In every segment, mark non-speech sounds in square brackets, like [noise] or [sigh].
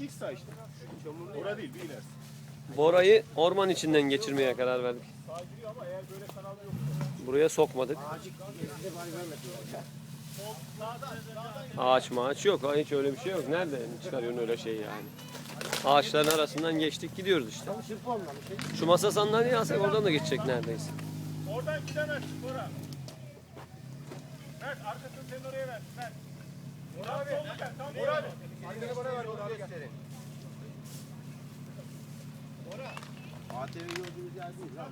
İlk sağ işte. Ora değil bir ilerisi. Bora'yı orman içinden geçirmeye karar verdik. Sağ giriyor ama eğer böyle kanal yok. Buraya sokmadık. Ağaç maaç yok. Hiç öyle bir şey yok. Nerede çıkarıyorsun öyle şey yani? Ağaçların arasından geçtik gidiyoruz işte. Şu masa sandalyeyi alsak oradan da geçecek neredeyse. Oradan gidemez Bora. Mert arkasını sen oraya ver. Mert. Bora abi. Tam Bora abi. Annene bana ver Bora abi. Gösterin. ATV gördüğümüz yer değil lan.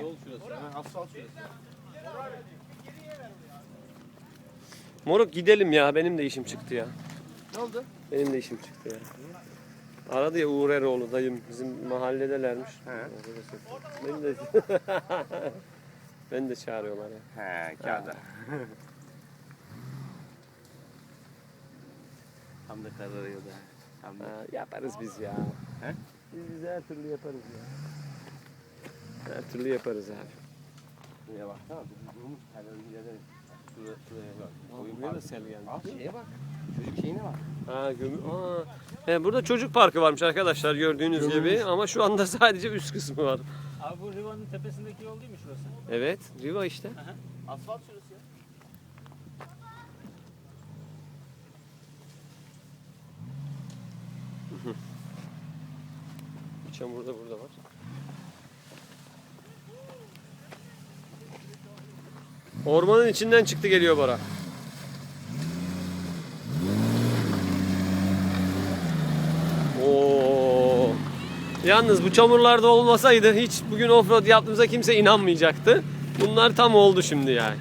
Yol şurası. Ha, asfalt şurası. Moruk gidelim ya. Benim de işim çıktı ya. Ne oldu? Benim de işim çıktı ya. Aradı ya Uğur Eroğlu dayım bizim mahalledelermiş. He. Beni de [laughs] Beni de çağırıyorlar ya. He, kağıda. Tam da kararıyor da. Tam da. Ha, yaparız biz ya. He? Biz, biz her türlü yaparız ya. Her türlü yaparız abi. Şuraya baksana. Bu durmuş terörün ileri. Şuraya, şuraya bak. Oyun Buraya da sel geldi. Al şeye bak. Çocuk şeyine bak. Ha, gömü... Aa. He, burada çocuk parkı varmış arkadaşlar gördüğünüz gibi ama şu anda [laughs] sadece üst kısmı var. Abi bu Riva'nın tepesindeki yol değil mi şurası? Evet, Riva işte. Asfalt şurası ya. Çamur da burada var. Ormanın içinden çıktı geliyor Bora. Oo. Yalnız bu çamurlarda olmasaydı hiç bugün offroad yaptığımıza kimse inanmayacaktı. Bunlar tam oldu şimdi yani.